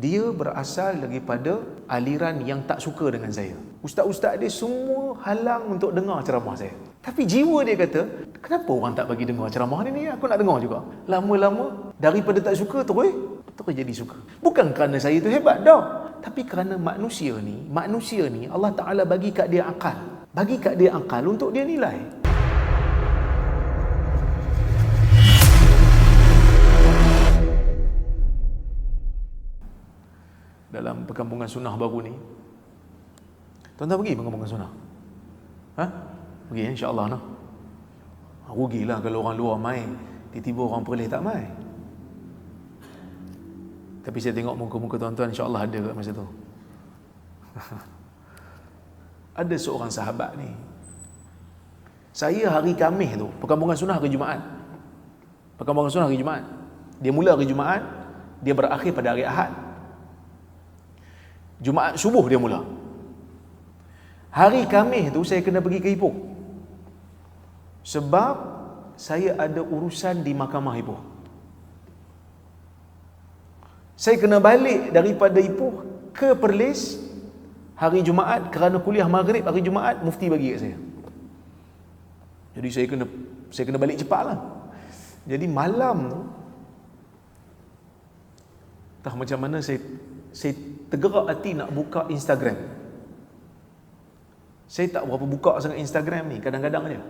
dia berasal daripada aliran yang tak suka dengan saya. Ustaz-ustaz dia semua halang untuk dengar ceramah saya. Tapi jiwa dia kata, kenapa orang tak bagi dengar ceramah ni? Aku nak dengar juga. Lama-lama, daripada tak suka terus, terus jadi suka. Bukan kerana saya tu hebat, dah. Tapi kerana manusia ni, manusia ni, Allah Ta'ala bagi kat dia akal. Bagi kat dia akal untuk dia nilai. Perkampungan sunnah baru ni? Tuan-tuan pergi perkampungan sunnah? Ha? pergi insyaAllah no? rugilah kalau orang luar main. Tiba-tiba orang perlih tak main. Tapi saya tengok muka-muka tuan-tuan insyaAllah ada kat masa tu. Ada seorang sahabat ni. Saya hari Khamis tu perkampungan sunnah hari Jumaat. Perkampungan sunnah hari Jumaat. Dia mula hari Jumaat dia berakhir pada hari Ahad Jumaat subuh dia mula. Hari Khamis tu saya kena pergi ke Ipoh. Sebab saya ada urusan di mahkamah Ipoh. Saya kena balik daripada Ipoh ke Perlis hari Jumaat kerana kuliah maghrib hari Jumaat mufti bagi kat saya. Jadi saya kena saya kena balik cepatlah. Jadi malam tu tak macam mana saya saya tergerak hati nak buka Instagram. Saya tak berapa buka sangat Instagram ni, kadang-kadang aja.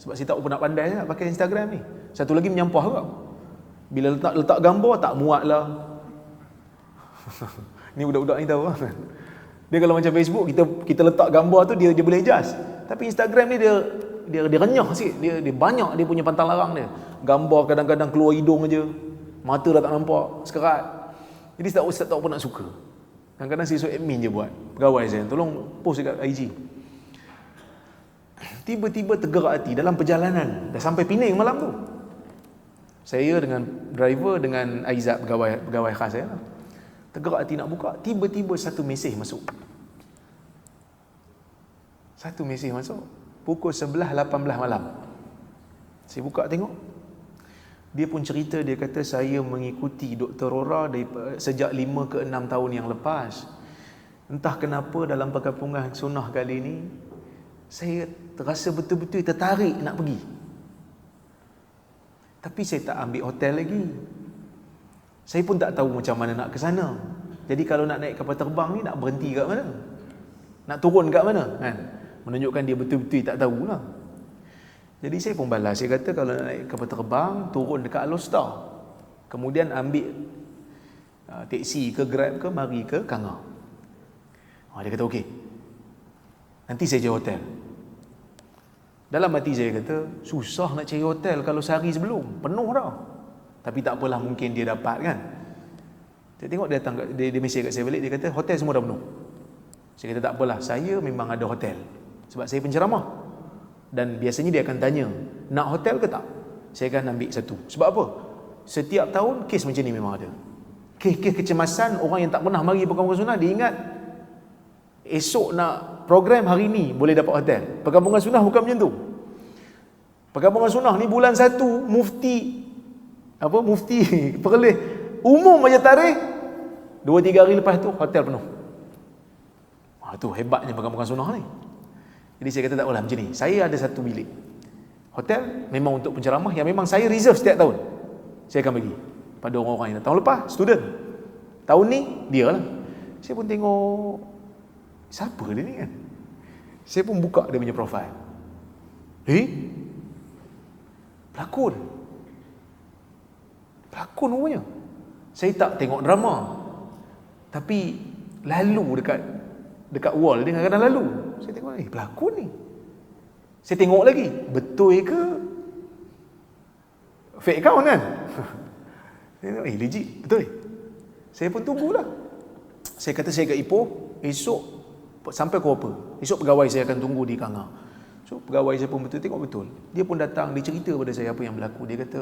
Sebab saya tak nak pandai nak pakai Instagram ni. Satu lagi menyampah juga. Bila letak letak gambar tak muat lah. ni budak-budak ni tahu kan. Dia kalau macam Facebook kita kita letak gambar tu dia dia boleh adjust. Tapi Instagram ni dia dia dia renyah sikit. Dia dia banyak dia punya pantang larang dia. Gambar kadang-kadang keluar hidung aja. Mata dah tak nampak, sekerat. Jadi tak ustaz tak apa nak suka. Kadang-kadang suruh admin je buat. Pegawai saya, tolong post dekat IG. Tiba-tiba tergerak hati dalam perjalanan. Dah sampai Penang malam tu. Saya dengan driver dengan Aizat pegawai pegawai khas saya. Tergerak hati nak buka, tiba-tiba satu mesej masuk. Satu mesej masuk. Pukul 11.18 malam. Saya buka tengok. Dia pun cerita dia kata saya mengikuti Dr. Rora dari sejak 5 ke 6 tahun yang lepas. Entah kenapa dalam perkampungan sunnah kali ini saya terasa betul-betul tertarik nak pergi. Tapi saya tak ambil hotel lagi. Saya pun tak tahu macam mana nak ke sana. Jadi kalau nak naik kapal terbang ni nak berhenti kat mana? Nak turun kat mana? Kan? Menunjukkan dia betul-betul tak tahulah. Jadi saya pun balas. Saya kata kalau nak naik kapal terbang, turun dekat Alostar. Kemudian ambil uh, teksi ke Grab ke, mari ke Kanga. Oh, dia kata okey. Nanti saya cari hotel. Dalam hati saya kata, susah nak cari hotel kalau sehari sebelum. Penuh dah. Tapi tak apalah mungkin dia dapat kan. Saya tengok dia datang, dia, dia mesej kat saya balik, dia kata hotel semua dah penuh. Saya kata tak apalah, saya memang ada hotel. Sebab saya penceramah dan biasanya dia akan tanya nak hotel ke tak? Saya akan ambil satu. Sebab apa? Setiap tahun kes macam ni memang ada. Kes-kes kecemasan orang yang tak pernah mari perkampungan sunnah dia ingat esok nak program hari ni boleh dapat hotel. Perkampungan sunnah bukan macam tu. Perkampungan sunnah ni bulan satu mufti apa mufti perleh umum aja tarikh dua tiga hari lepas tu hotel penuh. Ah tu hebatnya perkampungan sunnah ni jadi saya kata tak apalah macam ni. Saya ada satu bilik. Hotel memang untuk penceramah yang memang saya reserve setiap tahun. Saya akan bagi pada orang-orang yang tahun lepas student. Tahun ni dia lah. Saya pun tengok siapa dia ni kan. Saya pun buka dia punya profile. Eh? Pelakon. Pelakon rupanya. Saya tak tengok drama. Tapi lalu dekat dekat wall dia kadang-kadang lalu. Saya tengok, eh pelakon ni. Saya tengok lagi, betul ke fake account kan? Saya tengok, eh legit, betul Saya pun tunggulah. Saya kata saya kat Ipoh, esok sampai pukul apa? Esok pegawai saya akan tunggu di Kanga. So pegawai saya pun betul tengok betul. Dia pun datang, dia cerita pada saya apa yang berlaku. Dia kata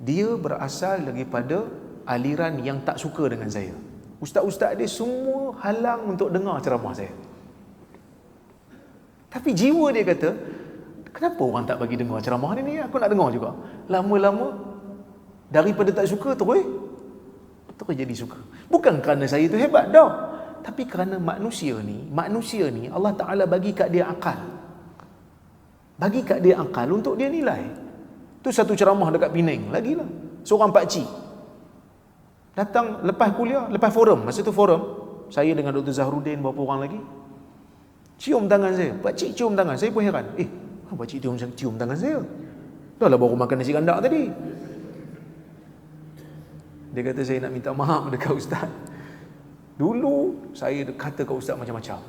dia berasal daripada aliran yang tak suka dengan saya. Ustaz-ustaz dia semua halang untuk dengar ceramah saya. Tapi jiwa dia kata, kenapa orang tak bagi dengar ceramah ni ni? Aku nak dengar juga. Lama-lama, daripada tak suka terus, Terus jadi suka. Bukan kerana saya tu hebat dah. Tapi kerana manusia ni, manusia ni Allah Taala bagi kat dia akal. Bagi kat dia akal untuk dia nilai. Tu satu ceramah dekat Penang, lagilah. Seorang pak cik datang lepas kuliah, lepas forum, masa tu forum, saya dengan Dr. Zahrudin beberapa orang lagi cium tangan saya. Pak cik cium tangan. Saya pun heran. Eh, pak cik cium, cium tangan saya? Dah lah baru makan nasi gandak tadi. Dia kata saya nak minta maaf dekat ustaz. Dulu saya kata ke ustaz macam-macam.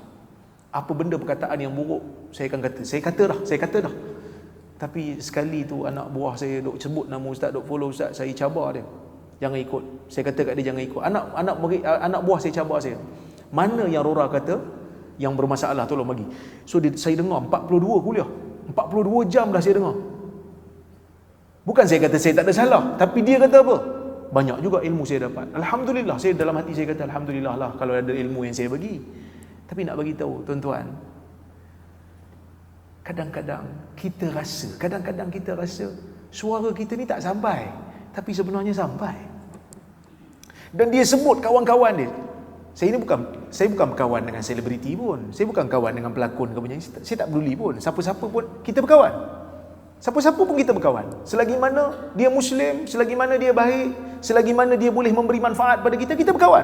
Apa benda perkataan yang buruk, saya akan kata. Saya kata dah, saya kata dah. Tapi sekali tu anak buah saya duk sebut nama ustaz, duk follow ustaz, saya cabar dia. Jangan ikut. Saya kata kat dia jangan ikut. Anak anak anak buah saya cabar saya. Mana yang Rora kata yang bermasalah tolong bagi. So dia, saya dengar 42 kuliah. 42 jam dah saya dengar. Bukan saya kata saya tak ada salah, tapi dia kata apa? banyak juga ilmu saya dapat. Alhamdulillah, saya dalam hati saya kata alhamdulillah lah kalau ada ilmu yang saya bagi. Tapi nak bagi tahu tuan-tuan, kadang-kadang kita rasa, kadang-kadang kita rasa suara kita ni tak sampai, tapi sebenarnya sampai. Dan dia sebut kawan-kawan dia. Saya ini bukan saya bukan berkawan dengan selebriti pun. Saya bukan kawan dengan pelakon ke penyanyi. Saya tak peduli pun. Siapa-siapa pun kita berkawan. Siapa-siapa pun kita berkawan. Selagi mana dia Muslim, selagi mana dia baik, selagi mana dia boleh memberi manfaat pada kita, kita berkawan.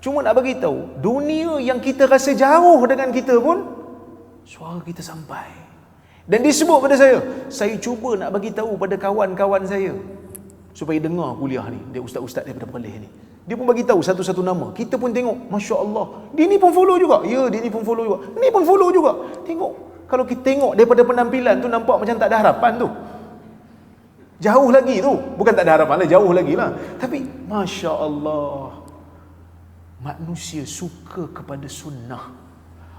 Cuma nak bagi tahu, dunia yang kita rasa jauh dengan kita pun, suara kita sampai. Dan disebut pada saya, saya cuba nak bagi tahu pada kawan-kawan saya supaya dengar kuliah ni, dia ustaz-ustaz daripada Perlis ni. Dia pun bagi tahu satu-satu nama. Kita pun tengok, Masya Allah. Dia ni pun follow juga. Ya, dia ni pun follow juga. Ni pun follow juga. Tengok, kalau kita tengok daripada penampilan tu nampak macam tak ada harapan tu. Jauh lagi tu. Bukan tak ada harapan lah, jauh lagi lah. Tapi, Masya Allah. Manusia suka kepada sunnah.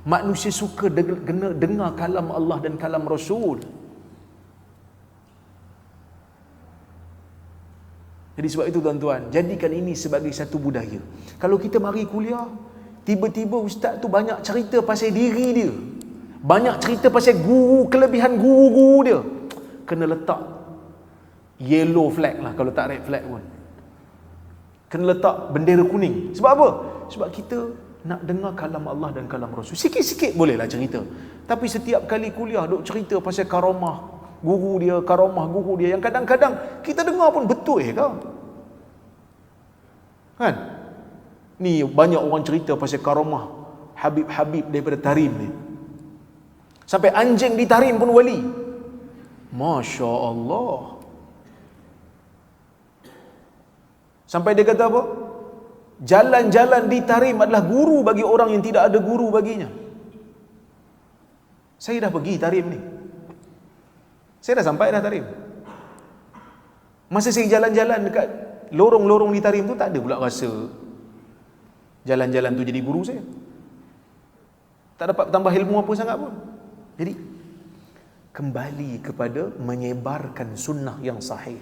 Manusia suka dengar, dengar kalam Allah dan kalam Rasul. Jadi sebab itu tuan-tuan, jadikan ini sebagai satu budaya. Kalau kita mari kuliah, tiba-tiba ustaz tu banyak cerita pasal diri dia. Banyak cerita pasal guru, kelebihan guru-guru dia. Kena letak yellow flag lah kalau tak red flag pun. Kena letak bendera kuning. Sebab apa? Sebab kita nak dengar kalam Allah dan kalam Rasul. Sikit-sikit bolehlah cerita. Tapi setiap kali kuliah duk cerita pasal karamah guru dia, karamah guru dia yang kadang-kadang kita dengar pun betul eh kau. Kan? Ni banyak orang cerita pasal karamah Habib-habib daripada Tarim ni. Sampai anjing ditarim pun wali. Masya Allah. Sampai dia kata apa? Jalan-jalan ditarim adalah guru bagi orang yang tidak ada guru baginya. Saya dah pergi tarim ni. Saya dah sampai dah tarim. Masa saya jalan-jalan dekat lorong-lorong di tarim tu tak ada pula rasa jalan-jalan tu jadi guru saya. Tak dapat tambah ilmu apa sangat pun. Jadi kembali kepada menyebarkan sunnah yang sahih.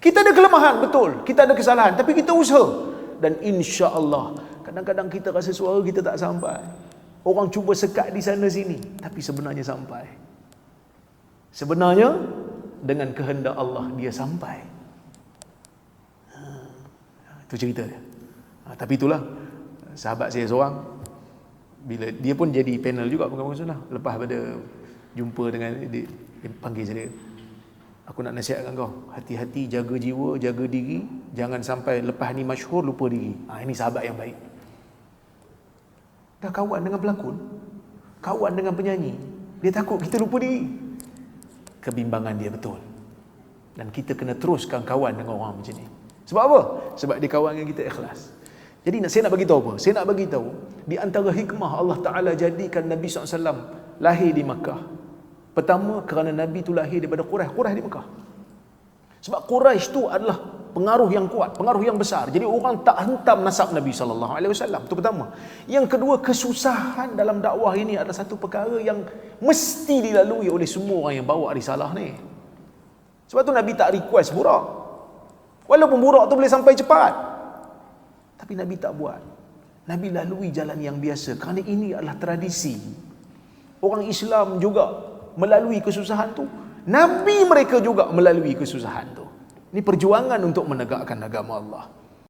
Kita ada kelemahan betul, kita ada kesalahan tapi kita usaha dan insya-Allah kadang-kadang kita rasa suara kita tak sampai. Orang cuba sekat di sana sini tapi sebenarnya sampai. Sebenarnya dengan kehendak Allah dia sampai. Ha, itu cerita dia. Ha, tapi itulah sahabat saya seorang bila dia pun jadi panel juga bukan sunnah lepas pada jumpa dengan dia, dia panggil saya aku nak nasihatkan kau hati-hati jaga jiwa jaga diri jangan sampai lepas ni masyhur lupa diri ha, ini sahabat yang baik dah kawan dengan pelakon kawan dengan penyanyi dia takut kita lupa diri kebimbangan dia betul dan kita kena teruskan kawan dengan orang macam ni sebab apa? sebab dia kawan dengan kita ikhlas jadi nak saya nak bagi tahu apa? Saya nak bagi tahu di antara hikmah Allah Taala jadikan Nabi SAW lahir di Makkah. Pertama kerana Nabi itu lahir daripada Quraisy, Quraisy di Makkah. Sebab Quraisy itu adalah pengaruh yang kuat, pengaruh yang besar. Jadi orang tak hentam nasab Nabi sallallahu alaihi wasallam. Itu pertama. Yang kedua, kesusahan dalam dakwah ini adalah satu perkara yang mesti dilalui oleh semua orang yang bawa risalah ni. Sebab tu Nabi tak request burak. Walaupun burak tu boleh sampai cepat. Tapi Nabi tak buat. Nabi lalui jalan yang biasa kerana ini adalah tradisi. Orang Islam juga melalui kesusahan tu. Nabi mereka juga melalui kesusahan tu. Ini perjuangan untuk menegakkan agama Allah.